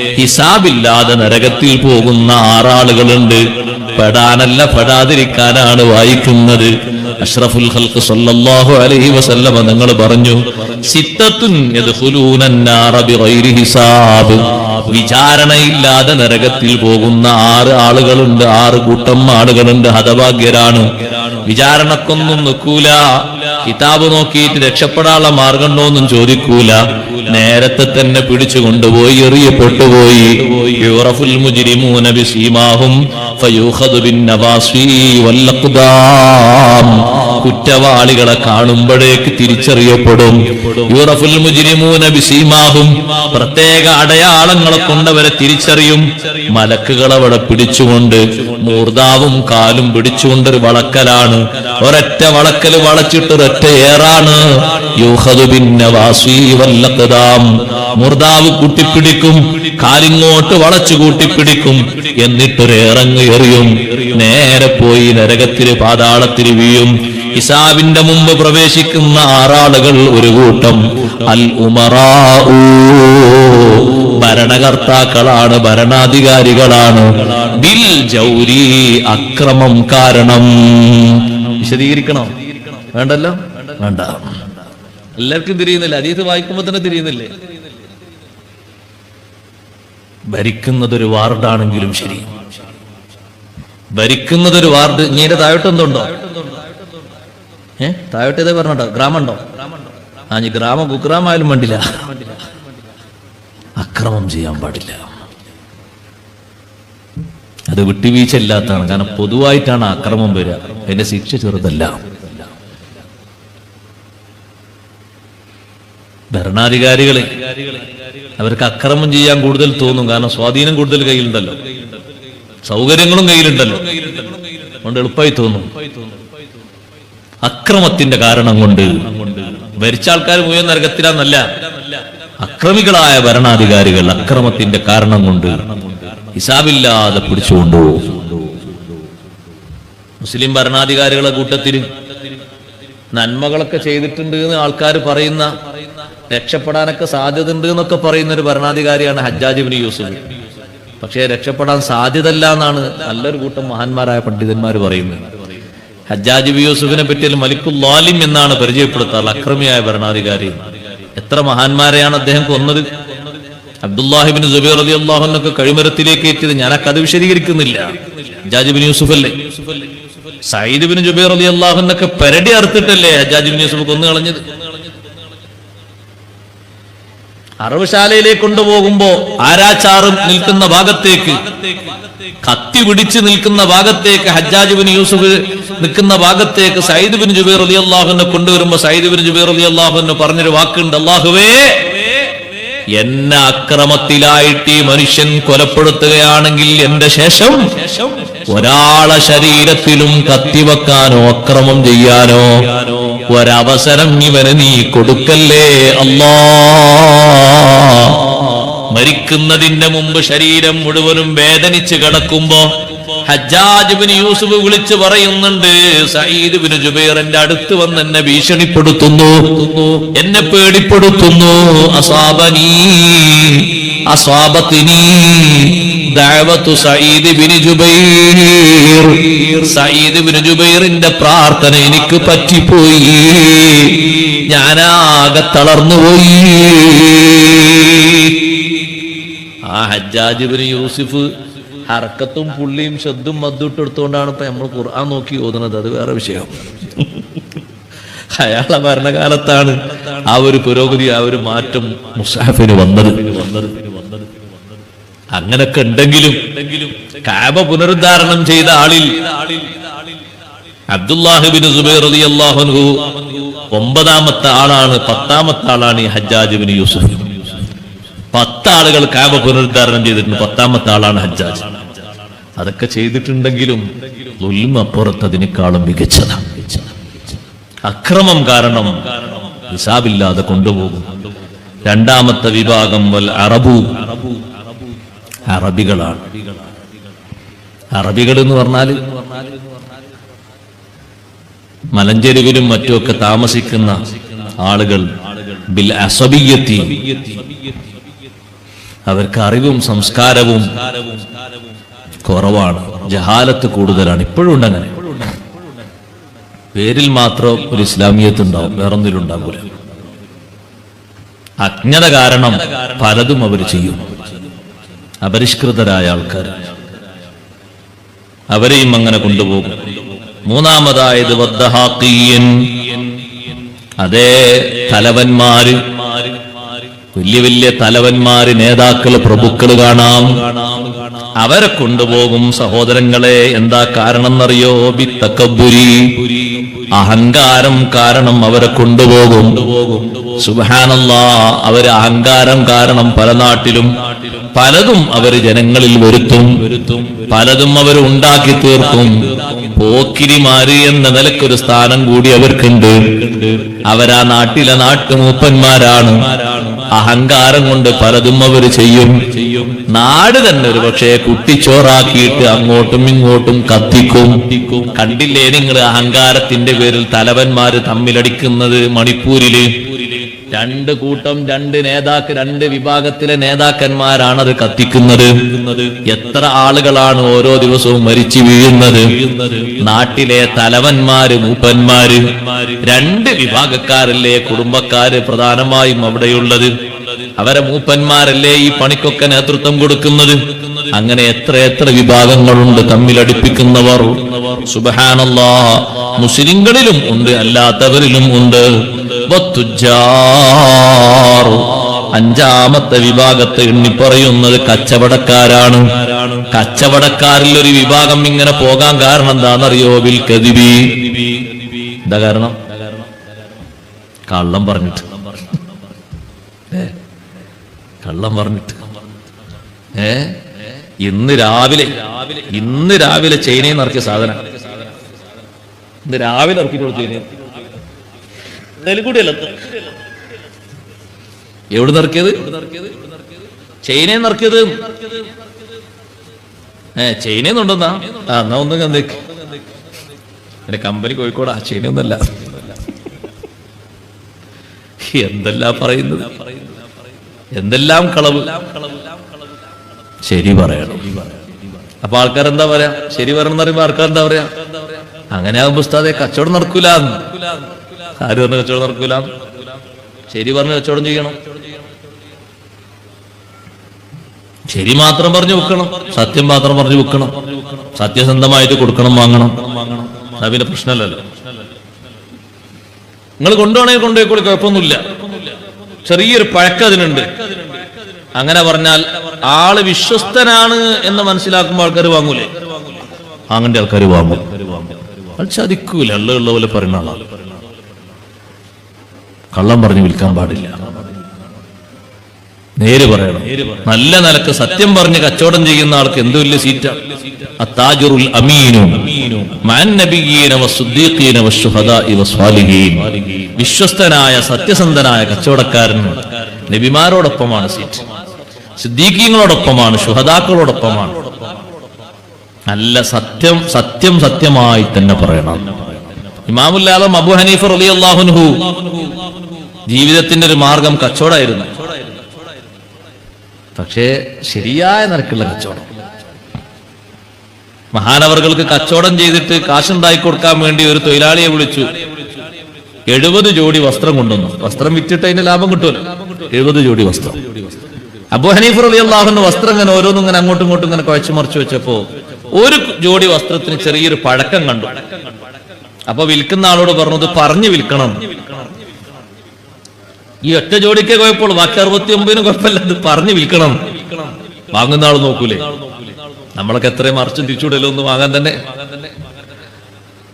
ഹിസാബില്ലാതെ നരകത്തിൽ പോകുന്ന ആറാളുകളുണ്ട്. പെടാനല്ല പെടാതിരിക്കാനാണ് വായിക്കുന്നത്. അഷ്റഫുൽ ഹൽക്ക് സല്ലല്ലാഹു അലൈഹി വസല്ലമ നിങ്ങൾ പറഞ്ഞു സിത്തത്തുൻ ഹിസാബ്. വിചാരണയില്ലാതെ നരകത്തിൽ പോകുന്ന ആറ് ആളുകളുണ്ട് ആറ് കൂട്ടം ആളുകളുണ്ട് ഹതഭാഗ്യരാണ്. വിചാരണക്കൊന്നും നിൽക്കൂല കിതാബ് നോക്കിയിട്ട് രക്ഷപ്പെടാനുള്ള മാർഗമുണ്ടോന്നും ചോദിക്കൂല. നേരത്തെ തന്നെ പിടിച്ചു കൊണ്ടുപോയി എറിയപ്പെട്ടുപോയി ബിസീമാഹും നവാസി കുറ്റവാളികളെ കാണുമ്പോഴേക്ക് തിരിച്ചറിയപ്പെടും. യൂറഫുൽ മുജിരിമൂന ബിസീമാഹും പ്രത്യേക അടയാളങ്ങളെ കൊണ്ടവരെ തിരിച്ചറിയും. മലക്കുകൾ അവിടെ പിടിച്ചുകൊണ്ട് മൂർദാവും കാലും പിടിച്ചുകൊണ്ടൊരു വളക്കലാണ്. ഒരൊറ്റ വളക്കൽ വളച്ചിട്ട് ഒരൊറ്റ ഏറാണ് മുർദാവ് കൂട്ടിപ്പിടിക്കും കാലിങ്ങോട്ട് വളച്ചു കൂട്ടിപ്പിടിക്കും എന്നിട്ടൊരേറങ്ങ് എറിയും. നേരെ പോയി നരകത്തിൽ പാതാളത്തിൽ വീഴും. ഹിസാബിന്റെ മുമ്പ് പ്രവേശിക്കുന്ന ആറാളുകൾ ഒരു കൂട്ടം. അൽ ഉമറാ ഭരണകർത്താക്കളാണ് ഭരണാധികാരികളാണ്. ബിൽ ജൗരി അക്രമം കാരണം. വിശദീകരിക്കണോ? വേണ്ടല്ലോ? വേണ്ട. എല്ലാവർക്കും തിരിയുന്നില്ല. അതീത് വായിക്കുമ്പോ തന്നെ തിരിയുന്നില്ലേ? ഭരിക്കുന്നതൊരു വാർഡാണെങ്കിലും ശരി. ഭരിക്കുന്നതൊരു വാർഡ്. ഇങ്ങനെ താഴോട്ട് എന്തുണ്ടോ? ഏ? താഴോട്ട് ഇതേ പറഞ്ഞോ ഗ്രാമുണ്ടോ ആ ഇനി ഗ്രാമം കുഗ്രാമായാലും വേണ്ടില്ല. അക്രമം ചെയ്യാൻ പാടില്ല. അത് വിട്ടുവീഴ്ച ഇല്ലാത്തതാണ് കാരണം പൊതുവായിട്ടാണ് അക്രമം വരിക. അതിന്റെ ശിക്ഷ ചെറുതല്ല. ഭരണാധികാരികളെ. അവർക്ക് അക്രമം ചെയ്യാൻ കൂടുതൽ തോന്നും. കാരണം സ്വാധീനം കൂടുതൽ കയ്യിലുണ്ടല്ലോ. സൗകര്യങ്ങളും കയ്യിലുണ്ടല്ലോ. അതുകൊണ്ട് എളുപ്പമായി തോന്നും. അക്രമത്തിന്റെ കാരണം കൊണ്ട് ഭരിച്ച ആൾക്കാർ മുഴുവൻ നരകത്തിലാന്നല്ല. അക്രമികളായ ഭരണാധികാരികൾ അക്രമത്തിന്റെ കാരണം കൊണ്ട് ഹിസാബില്ലാതെ പിടിച്ചുകൊണ്ടുപോകും മുസ്ലിം ഭരണാധികാരികളെ കൂട്ടത്തിൽ നന്മകളൊക്കെ ചെയ്തിട്ടുണ്ട് എന്ന് ആൾക്കാർ പറയുന്ന രക്ഷപ്പെടാനൊക്കെ സാധ്യത ഉണ്ട് എന്നൊക്കെ പറയുന്ന ഒരു ഭരണാധികാരിയാണ് ഹജ്ജാജ് ബിൻ യൂസുഫ്. പക്ഷേ രക്ഷപ്പെടാൻ സാധ്യതല്ല എന്നാണ് നല്ലൊരു കൂട്ടം മഹാന്മാരായ പണ്ഡിതന്മാർ പറയുന്നത്. ഹജ്ജാജ് ബി യൂസുഫിനെ പറ്റിയാൽ മലിക്കുൽ ലാലിം എന്നാണ് പരിചയപ്പെടുത്താറ് അക്രമിയായ ഭരണാധികാരി. എത്ര മഹാന്മാരെയാണ് അദ്ദേഹം കൊന്നത്? അബ്ദുല്ലാഹിബിൻ ജുബൈർ അലി അള്ളാഹുനൊക്കെ കഴിമരത്തിലേക്ക് എത്തിയത് ഞാൻ ആ കഥ വിശദീകരിക്കുന്നില്ല. ഹജ്ജാജ് ബിൻ യൂസുഫ് അല്ലേ സയ്യിദ് ബിൻ ജുബൈർ അലി അള്ളാഹുനൊക്കെ പെരടി അറുത്തിട്ടല്ലേ ഹജ്ജാജ് ബിൻ യൂസുഫ് കൊന്നു കളഞ്ഞത് അറവുശാലയിലേക്ക് കൊണ്ടുപോകുമ്പോ ആരാച്ചാറും നിൽക്കുന്ന ഭാഗത്തേക്ക് കത്തി പിടിച്ച് നിൽക്കുന്ന ഭാഗത്തേക്ക് ഹജ്ജാജ് ബിൻ യൂസുഫ് നിൽക്കുന്ന ഭാഗത്തേക്ക് സയ്യിദ് ബിൻ ജുബൈർ അലി അള്ളാഹുനെ കൊണ്ടുവരുമ്പോ സയ്യിദ് ബിൻ ജുബൈർ അലി അള്ളാഹുന് പറഞ്ഞൊരു വാക്കുണ്ട് അള്ളാഹുവേ എന്നെ അക്രമത്തിലായിട്ട് ഈ മനുഷ്യൻ കൊലപ്പെടുത്തുകയാണെങ്കിൽ എന്റെ ശേഷം ഒരാളെ ശരീരത്തിലും കത്തിവെക്കാനോ അക്രമം ചെയ്യാനോ ഒരവസരം ഇവന് നീ കൊടുക്കല്ലേ? അല്ലാ. മരിക്കുന്നതിന്റെ മുമ്പ് ശരീരം മുഴുവനും വേദനിച്ച് കിടക്കുമ്പോ ഹജ്ജാജ് ബിൻ യൂസുഫ് വിളിച്ചു പറയുന്നുണ്ട് സയ്യിദ് ബിന് ജുബൈർ എന്റെ അടുത്ത് വന്ന് എന്നെ ഭീഷണിപ്പെടുത്തുന്നു എന്നെ പേടിപ്പെടുത്തുന്നു അസാബനീ ജുബൈറിന്റെ പ്രാർത്ഥന എനിക്ക് പറ്റിപ്പോയി. ഞാനാകെ തളർന്നുപോയി. ആ ഹജ്ജാജ് ബിൻ യൂസുഫ് ഹർക്കത്തും പുള്ളിയും ശബ്ദും മദ്ദും എടുത്തുകൊണ്ടാണ് ഇപ്പൊ നമ്മൾ ഖുർആൻ നോക്കി ഓതുന്നത്. അത് വേറെ വിഷയം. അയാളെ ഭരണകാലത്താണ് ആ ഒരു പുരോഗതി ആ ഒരു മാറ്റം മുസാഫിന് വന്നത് വന്നത്. അങ്ങനൊക്കെ ഉണ്ടെങ്കിലും കാബ പുനരുദ്ധാരണം ചെയ്ത ആളിൽ അബ്ദുല്ലാഹിബിൻ സുബൈർ ഒമ്പതാമത്തെ ആളാണ് പത്താമത്തെ ആളാണ് ഈ ഹജ്ജാജ് ബിൻ യൂസുഫ്. പത്താളുകൾ കാബ പുനരുദ്ധാരണം ചെയ്തിട്ടുണ്ട് പത്താമത്തെ ആളാണ് ഹജ്ജാജ്. അതൊക്കെ ചെയ്തിട്ടുണ്ടെങ്കിലും ഉൽമപ്പുറത്ത് അതിനേക്കാളും മികച്ചതാണ് അക്രമം കാരണം ഹിസാബില്ലാതെ കൊണ്ടുപോകും. രണ്ടാമത്തെ വിഭാഗം വൽ അറബു. അറബികളാണ്. അറബികൾ എന്ന് പറഞ്ഞാൽ മലഞ്ചെരുവിലും മറ്റുമൊക്കെ താമസിക്കുന്ന ആളുകൾ ബിൽ അസബിയത്തി. അവർക്ക് അറിവും സംസ്കാരവും കുറവാണ്. ജഹാലത്ത് കൂടുതലാണ്. ഇപ്പോഴും ഉണ്ട് അങ്ങനെ പേരിൽ മാത്രം ഒരു ഇസ്ലാമിയത്ത് ഉണ്ടാവും. വേറൊന്നിലും ഉണ്ടാകൂല അജ്ഞത കാരണം പലതും അവർ ചെയ്യും. അപരിഷ്കൃതരായ ആൾക്കാർ. അവരെയും അങ്ങനെ കൊണ്ടുപോകും. മൂന്നാമതായത്. അതേ തലവന്മാര്. വലിയ വലിയ തലവന്മാര് നേതാക്കൾ പ്രഭുക്കൾ കാണാം. അവരെ കൊണ്ടുപോകും സഹോദരങ്ങളെ. എന്താ കാരണം എന്നറിയോ ബിത്തക്കബുരി. അഹങ്കാരം കാരണം അവരെ കൊണ്ടുപോകും. സുബാനല്ലാ അവർ അഹങ്കാരം കാരണം പല നാട്ടിലും പലതും അവർ ജനങ്ങളിൽ വരുത്തും. പലതും അവർ ഉണ്ടാക്കി തീർക്കും. പോക്കിരിമാര് എന്ന നിലക്കൊരു സ്ഥാനം കൂടി അവർക്കുണ്ട്. അവരാ നാട്ടിലെ നാട്ടുമൂപ്പന്മാരാണ്. അഹങ്കാരം കൊണ്ട് പലതും അവർ ചെയ്യും. നാട് തന്നെ ഒരു പക്ഷേ കുട്ടിച്ചോറാക്കിയിട്ട് അങ്ങോട്ടും ഇങ്ങോട്ടും കത്തിക്കും. കണ്ടില്ലേ നിങ്ങൾ അഹങ്കാരത്തിന്റെ പേരിൽ തലവന്മാര് തമ്മിലടിക്കുന്നത് മണിപ്പൂരിൽ? രണ്ട് കൂട്ടം രണ്ട് നേതാക്ക് രണ്ട് വിഭാഗത്തിലെ നേതാക്കന്മാരാണ് അത് കത്തിക്കുന്നത്. എത്ര ആളുകളാണ് ഓരോ ദിവസവും മരിച്ചു വീഴുന്നത്? നാട്ടിലെ തലവന്മാര് മൂപ്പന്മാര് രണ്ട് വിഭാഗക്കാരല്ലേ കുടുംബക്കാര് പ്രധാനമായും അവിടെയുള്ളത്? അവരെ മൂപ്പന്മാരല്ലേ ഈ പണിക്കൊക്കെ നേതൃത്വം കൊടുക്കുന്നത്? അങ്ങനെ എത്ര എത്ര വിഭാഗങ്ങളുണ്ട് തമ്മിലടിപ്പിക്കുന്നവർ. സുബഹാനല്ലാ മുസ്ലിങ്ങളിലും ഉണ്ട് അല്ലാത്തവരിലും ഉണ്ട്. അഞ്ചാമത്തെ വിഭാഗത്തെ എണ്ണി പറയുന്നത് കച്ചവടക്കാരാണ്. കച്ചവടക്കാരിൽ ഒരു വിഭാഗം ഇങ്ങനെ പോകാൻ കാരണം എന്താണെന്നറിയോ? ബിൽ കതിബി എന്താ കാരണം? കള്ളം പറഞ്ഞിട്ട്? കള്ളം പറഞ്ഞിട്ട്. ഏ? ഇന്ന് രാവിലെ ഇന്ന് രാവിലെ ചൈനയിൽ നിന്ന് ഇറക്കിയ സാധനം. ഇന്ന് രാവിലെ ഇറക്കിയിട്ടുള്ള ചൈനയിൽ എവിടെ നിറക്കിയത്? ചൈനയിൽ നിറക്കിയത്. ഏ ചൈനയിൽ ഉണ്ടെന്നാ ആ എന്നാ ഒന്നും കന്നേക്ക് എന്റെ കമ്പനി കോഴിക്കോടാ ചൈനയൊന്നല്ല എന്തെല്ലാം പറയുന്നത്? എന്തെല്ലാം കളവ്? ശരി പറയണം. അപ്പൊ ആൾക്കാർ എന്താ പറയാ? ശരി പറയണം എന്ന് പറയുമ്പോ ആൾക്കാർ എന്താ പറയാ? അങ്ങനെ ആകുമ്പോ ഉസ്താദെ കച്ചവടം നടക്കൂല ആര് പറഞ്ഞ കച്ചവടം നടക്കൂല? ശരി പറഞ്ഞ് കച്ചവടം ചെയ്യണം. ശരി മാത്രം പറഞ്ഞു വെക്കണം. സത്യം മാത്രം പറഞ്ഞു വെക്കണം. സത്യസന്ധമായിട്ട് കൊടുക്കണം വാങ്ങണം. വാങ്ങണം പിന്നെ പ്രശ്നമല്ലല്ലോ. നിങ്ങൾ കൊണ്ടുപോകണമെങ്കിൽ കൊണ്ടുപോയിക്കോളി കുഴപ്പമൊന്നുമില്ല. ചെറിയൊരു പഴക്കം അതിനുണ്ട്. അങ്ങനെ പറഞ്ഞാൽ ആൾ വിശ്വസ്തനാണ് എന്ന് മനസ്സിലാക്കുമ്പോൾ ആൾക്കാർ വാങ്ങൂലേ? വാങ്ങേണ്ട ആൾക്കാർ വാങ്ങും. അത് ചതിക്കൂല ഉള്ള പോലെ പറയുന്ന ആളാണ് കള്ളം പറഞ്ഞു വിൽക്കാൻ പാടില്ല. നേര് പറയണം. നല്ല നിലയ്ക്ക് സത്യം പറഞ്ഞ് കച്ചവടം ചെയ്യുന്ന ആൾക്ക് എന്ത് വലിയ വസ്വാലിഹീൻ വിശ്വസ്തനായ സത്യസന്ധനായ കച്ചവടക്കാരൻ നബിമാരോടൊപ്പമാണ് സീറ്റ്. സിദ്ദീഖീങ്ങളോടൊപ്പമാണ് ശുഹദാക്കളോടൊപ്പമാണ്. നല്ല സത്യം സത്യം സത്യമായി തന്നെ പറയണം. ഇമാമുല്ലാലം അബു ഹനീഫ് അള്ളാഹുൻഹു ജീവിതത്തിന്റെ ഒരു മാർഗം കച്ചവടമായിരുന്നു. പക്ഷേ ശരിയായ നിരക്കുള്ള കച്ചവടം. മഹാനവറുകൾക്ക് കച്ചവടം ചെയ്തിട്ട് കാശുണ്ടാക്കി കൊടുക്കാൻ വേണ്ടി ഒരു തൊഴിലാളിയെ വിളിച്ചു. എഴുപത് ജോഡി വസ്ത്രം കൊണ്ടുവന്നു. വസ്ത്രം വിറ്റിട്ട് അതിന്റെ ലാഭം കിട്ടുമല്ലോ എഴുപത് ജോഡി വസ്ത്രം. അബു ഹനീഫ് അലി അള്ളാഹുന്റെ വസ്ത്രം ഇങ്ങനെ ഓരോന്നും ഇങ്ങനെ അങ്ങോട്ടും ഇങ്ങോട്ടും ഇങ്ങനെ കുഴച്ചു മറിച്ചു വെച്ചപ്പോ ഒരു ജോഡി വസ്ത്രത്തിന് ചെറിയൊരു പഴക്കം കണ്ടു. അപ്പൊ വിൽക്കുന്ന ആളോട് പറഞ്ഞത് പറഞ്ഞു വിൽക്കണം. ഈ ഒറ്റ ജോഡിക്കേ കുഴപ്പമുള്ളൂ ബാക്കി അറുപത്തി ഒമ്പതിനും കുഴപ്പമില്ല ഇത് പറഞ്ഞു വിൽക്കണം. വാങ്ങുന്ന ആൾ നോക്കൂലേ? നമ്മളൊക്കെ എത്രയും മറിച്ചും തിരിച്ചുവിടലോ ഒന്ന് വാങ്ങാൻ തന്നെ.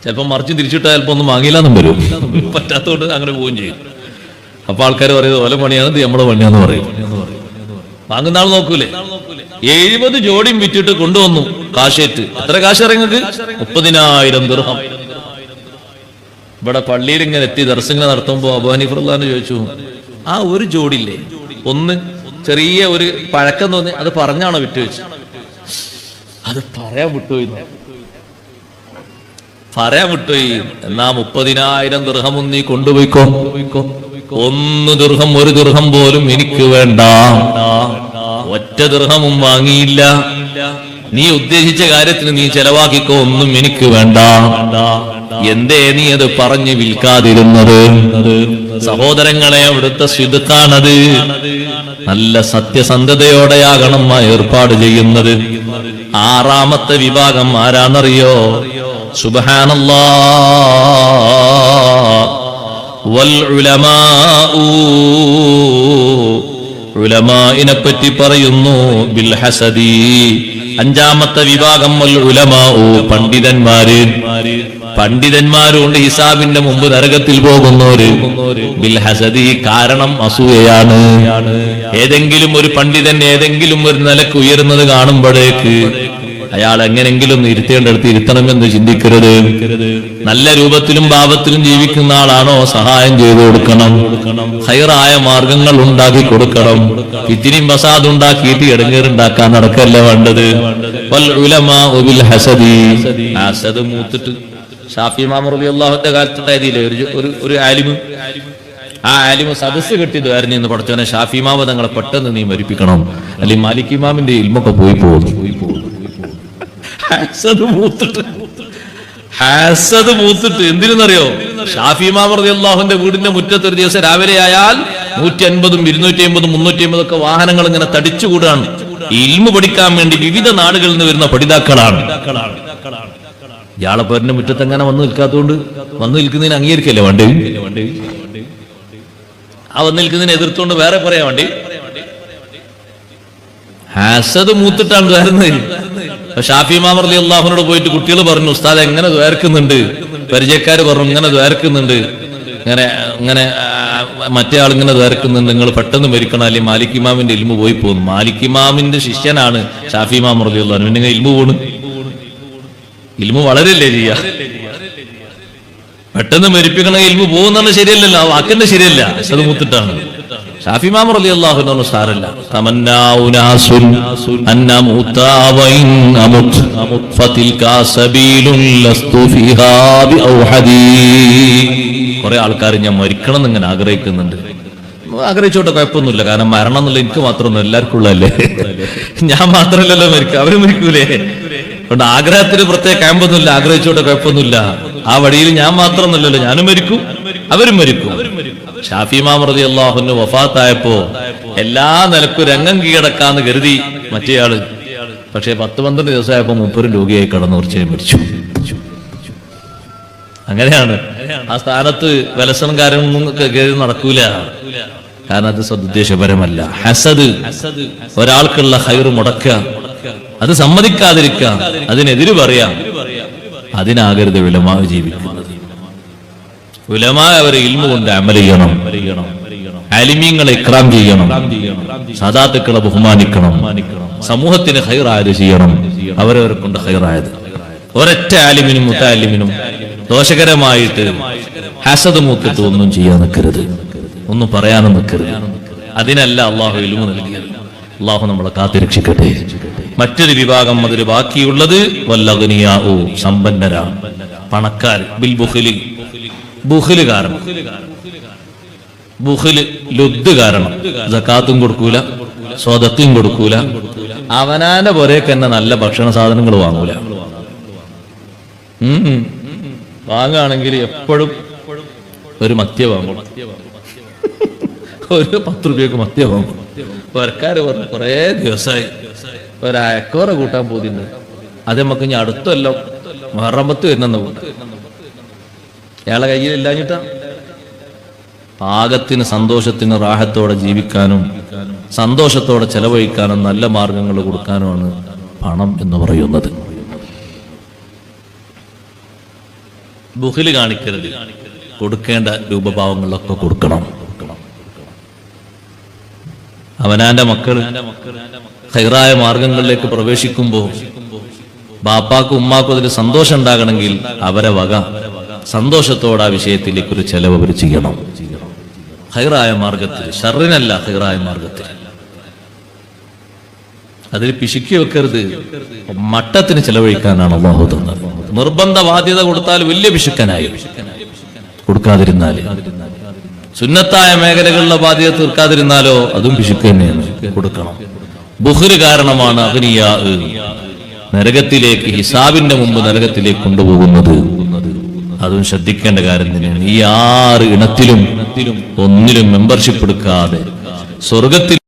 ചിലപ്പോ മറിച്ചും തിരിച്ചിട്ടാൽ ചിലപ്പോ ഒന്നും വാങ്ങിയില്ലെന്നും വരും. പറ്റാത്തതുകൊണ്ട് അങ്ങനെ പോവുകയും ചെയ്യും. അപ്പൊ ആൾക്കാർ പറയുന്നത് ഓല പണിയാണ് ഇത് നമ്മളെ പണിയാന്ന് പറയും. വാങ്ങുന്ന ആൾ നോക്കൂലേ? എഴുപത് ജോഡിയും വിറ്റിട്ട് കൊണ്ടുവന്നു കാശേറ്റ്. എത്ര കാശ് ഇറങ്ങക്ക് മുപ്പതിനായിരം ദൃഹം. ഇവിടെ പള്ളിയിൽ ഇങ്ങനെ എത്തി ദർശനം നടത്തുമ്പോ അബുഹനിഫുല്ലാന്ന് ചോദിച്ചു ആ ഒരു ജോഡില്ലേ ഒന്ന് ചെറിയ ഒരു പഴക്കം തോന്നി അത് പറഞ്ഞാണോ വിട്ടുവെച്ചു? വെച്ച് അത് പറയാൻ വിട്ടുപോയി. പറയാൻ വിട്ടുപോയി. എന്നാ മുപ്പതിനായിരം ദൃഹം നീ കൊണ്ടുപോയിക്കോ. ഒന്ന് ദൃഹം ഒരു ദൃഹം പോലും എനിക്ക് വേണ്ട. ഒറ്റ ദൃഹമും വാങ്ങിയില്ല. നീ ഉദ്ദേശിച്ച കാര്യത്തിന് നീ ചെലവാക്കിക്കോ ഒന്നും എനിക്ക് വേണ്ട. എന്തേ നീ അത് പറഞ്ഞു വിൽക്കാതിരുന്നത്? സഹോദരങ്ങളെ അവിടുത്തെ സ്വിതുക്കാണത് നല്ല സത്യസന്ധതയോടെയാകണം ഏർപ്പാട് ചെയ്യുന്നത്. ആറാമത്തെ വിഭാഗം ആരാന്നറിയോ? സുബഹാനല്ലാ. ഉലമായിനെ പറ്റി പറയുന്നു ബിൽ ഹസദി. അഞ്ചാമത്തെ വിഭാഗം വൽ ഉലമാഉ പണ്ഡിതന്മാര്. പണ്ഡിതന്മാരുണ്ട് ഹിസാബിന്റെ മുമ്പ് നരകത്തിൽ പോകുന്നവര് ബിൽ ഹസദി കാരണം അസൂയയാണ്. ഏതെങ്കിലും ഒരു പണ്ഡിതൻ ഏതെങ്കിലും ഒരു നിലയ്ക്ക് ഉയരുന്നത് കാണുമ്പോഴേക്ക് അയാൾ എങ്ങനെങ്കിലും ഒന്ന് ഇരുത്തേണ്ടടുത്ത് ഇരുത്തണമെന്ന് ചിന്തിക്കരുത്. നല്ല രൂപത്തിലും ഭാവത്തിലും ജീവിക്കുന്ന ആളാണോ സഹായം ചെയ്തു കൊടുക്കണം. ഹൈറായ മാർഗങ്ങൾ ഉണ്ടാക്കി കൊടുക്കണം. ഇത്തിരിയും ബസാദ് ഉണ്ടാക്കിയിട്ട് ഇടങ്ങേറുണ്ടാക്കാൻ നടക്കല്ല വേണ്ടത്? ഹസദി. ഹസദ് ഒരു ഒരു ഒരു ആലിമ്. ആ ആലിമ സദസ് കെട്ടിയത് ആയിരുന്നു ഇന്ന് പഠിച്ചവനെ ഷാഫി തങ്ങളെ പെട്ടെന്ന് നീ മരിപ്പിക്കണം. അല്ലെങ്കിൽ മാലിക് ഇമാമിന്റെ ഇൽമൊക്കെ പോയി പോകുന്നു ഹാസത് മൂത്തിട്ട്. ഹാസത് മൂത്തിട്ട്. എന്തിനെന്നറിയോ ഷാഫി മാമർദി അള്ളാഹുന്റെ വീടിന്റെ മുറ്റത്ത് ഒരു ദിവസം രാവിലെ ആയാൽ നൂറ്റി അൻപതും ഇരുന്നൂറ്റി അമ്പതും മുന്നൂറ്റി അമ്പതും ഒക്കെ വാഹനങ്ങൾ ഇങ്ങനെ തടിച്ചുകൂടാണ് ഇൽമു പഠിക്കാൻ വേണ്ടി വിവിധ നാടുകളിൽ നിന്ന് വരുന്ന പഠിതാക്കളാണ്. ഇയാളെ പേരിന്റെ മുറ്റത്ത് എങ്ങനെ വന്നു നിൽക്കാത്തതുകൊണ്ട് വന്നു നിൽക്കുന്നതിന് അംഗീകരിക്കല്ലേ വണ്ടി? ആ വന്നു നിൽക്കുന്നതിന് എതിർത്തുകൊണ്ട് വേറെ പറയാ വണ്ടി? ഹാസത് മൂത്തിട്ടാണ് ദ്വാരുന്നത് ഷാഫി മാമർലി അള്ളാഹുനോട് പോയിട്ട് കുട്ടികൾ പറഞ്ഞു ഉസ്താദ് എങ്ങനെ ദ്വാരക്കുന്നുണ്ട്? പരിചയക്കാര് പറഞ്ഞു ഇങ്ങനെ ദ്വാരക്കുന്നുണ്ട്. ഇങ്ങനെ ഇങ്ങനെ മറ്റേ ആൾ ഇങ്ങനെ ദ്വാരക്കുന്നുണ്ട്. നിങ്ങൾ പെട്ടെന്ന് മരിക്കണം അല്ലെങ്കിൽ മാലിക് ഇമാമിന്റെ ഇൽമു പോയി പോകുന്നു മാലിക് ഇമാമിന്റെ ശിഷ്യനാണ് ഷാഫി മാമർലി അള്ളാഹു പിന്നെ ഇൽമു പോണ്. ഇൽമു വളരല്ലേ ജിയ പെട്ടെന്ന് മരിപ്പിക്കണ ഇൽമു പോകുന്നത് ശരിയല്ലല്ലോ. വാക്കിന്റെ ശരിയല്ല. അത് മുത്തിട്ടാണ്. ഷാഫി മാമർ അലി അള്ളാഹു എന്ന് സാരല്ല കുറെ ആൾക്കാർ ഞാൻ മരിക്കണം എന്ന് ഇങ്ങനെ ആഗ്രഹിക്കുന്നുണ്ട്. ആഗ്രഹിച്ചോട്ടെ കുഴപ്പമൊന്നുമില്ല കാരണം മരണം എന്നുള്ള എനിക്ക് മാത്രമൊന്നും എല്ലാവർക്കും ഉള്ളല്ലേ ഞാൻ മാത്രമല്ലല്ലോ മരിക്കും അവർ മരിക്കൂലേ? അതുകൊണ്ട് ആഗ്രഹത്തിന് പ്രത്യേക ക്യാമ്പൊന്നുമില്ല ആഗ്രഹിച്ചോട്ടെ കുഴപ്പമൊന്നുമില്ല. ആ വഴിയിൽ ഞാൻ മാത്രമൊന്നുമല്ലല്ലോ ഞാനും മരിക്കും അവരും മരിക്കും. ഷാഫി റതി അള്ളാഹുന് വഫാത്തായപ്പോ എല്ലാ നിലക്കും രംഗം കീഴടക്കാന്ന് കരുതി മറ്റേയാൾ. പക്ഷെ പത്ത് പന്ത്രണ്ട് ദിവസമായപ്പോ മുപ്പരും രോഗിയായി കടന്നു കുറച്ചേ മരിച്ചു. അങ്ങനെയാണ്. ആ സ്ഥാനത്ത് വിലസനക്കാരൻ കയറി നടക്കൂല. കാരണം അത് സദുദ്ദേശപരമല്ല. ഹസദ് ഒരാൾക്കുള്ള ഹൈർ മുടക്ക അത് സമ്മതിക്കാതിരിക്കുക. അതിനെതിര് പറയാം. അതിനാകരുത് വിലമാവ് ജീവിക്കുന്നത് ഉലമാ അവരെ ഇൽമ കൊണ്ട് അമൽ ചെയ്യണം. അലിമീങ്ങളെ ഇക്രാം ബഹുമാനിക്കണം. സമൂഹത്തിന് ഹൈറായത് ചെയ്യണം. അവരവരെ കൊണ്ട് ഹൈറായത് ഒരൊറ്റ ആലിമിനും മുത്താലിമിനും ദോഷകരമായിട്ട് ഹസദ് മൂക്കത്ത് ഒന്നും ചെയ്യാൻ നിൽക്കരുത് ഒന്നും പറയാനും നിൽക്കരുത് അതിനല്ല അള്ളാഹു ഇൽമു നൽകിയത്. അള്ളാഹു നമ്മളെ കാത്തിരക്ഷിക്കട്ടെ മറ്റൊരു വിഭാഗം അതിൽ ബാക്കിയുള്ളത് വല്ലഗ്നിയാവൂ സമ്പന്നരാ. പണക്കാർ ബിൽ ബുഖിലി ബുഖിൽ കാരണം ബുഹിൽ ലുദ് കാരണം ജക്കാത്തും കൊടുക്കൂല സ്വതത്തും കൊടുക്കൂല. അവനാന്റെ പുരേക്ക് തന്നെ നല്ല ഭക്ഷണ സാധനങ്ങൾ വാങ്ങൂല. വാങ്ങുകയാണെങ്കിൽ എപ്പോഴും ഒരു മത്യ വാങ്ങും. ഒരു പത്ത് രൂപയൊക്കെ മത്യ വാങ്ങും. പുരക്കാര് പറഞ്ഞു കുറേ ദിവസമായി. ഒരു അയക്കോറ കൂട്ടാൻ പോതിണ്ട് അത് നമുക്ക് ഇനി അടുത്തല്ലോ മറമ്പത്ത് വരുന്ന ഇയാളെ കയ്യിൽ ഇല്ലാഞ്ഞിട്ടാ പാകത്തിന് സന്തോഷത്തിന് റാഹത്തോടെ ജീവിക്കാനും സന്തോഷത്തോടെ ചെലവഴിക്കാനും നല്ല മാർഗങ്ങൾ കൊടുക്കാനുമാണ് പണം എന്ന് പറയുന്നത്. ബുഹിൽ കാണിക്കരുത്. കൊടുക്കേണ്ട രൂപഭാവങ്ങളിലൊക്കെ കൊടുക്കണം. അവനാന്റെ മക്കൾ ഹൈറായ മാർഗങ്ങളിലേക്ക് പ്രവേശിക്കുമ്പോൾ ബാപ്പാക്കും ഉമ്മാക്കും അതിൽ സന്തോഷം ഉണ്ടാകണമെങ്കിൽ അവരെ വക സന്തോഷത്തോടെ ആ വിഷയത്തിലേക്ക് ഒരു ചെലവ് അവർ ചെയ്യണം. ഹൈറായ മാർഗത്തിൽ ഷറിനല്ല ഹൈറായ മാർഗത്തിൽ അതിൽ പിശുക്കി വെക്കരുത്. മട്ടത്തിന് ചെലവഴിക്കാനാണ് അള്ളാഹു തന്നത്. നിർബന്ധ ബാധ്യത കൊടുത്താൽ വലിയ പിശുക്കനായി. കൊടുക്കാതിരുന്നാൽ സുന്നത്തായ മേഖലകളിലെ ബാധ്യത തീർക്കാതിരുന്നാലോ അതും പിശുക്ക് തന്നെയാണ്. കൊടുക്കണം. ബുഹുര് കാരണമാണ് അഗ്നിയാ നരകത്തിലേക്ക് ഹിസാബിന്റെ മുമ്പ് നരകത്തിലേക്ക് കൊണ്ടുപോകുന്നത്. അതും ശ്രദ്ധിക്കേണ്ട കാര്യം തന്നെയാണ്. ഈ ആറ് ഇണത്തിലും ഒന്നിലും മെമ്പർഷിപ്പ് എടുക്കാതെ സ്വർഗത്തിൽ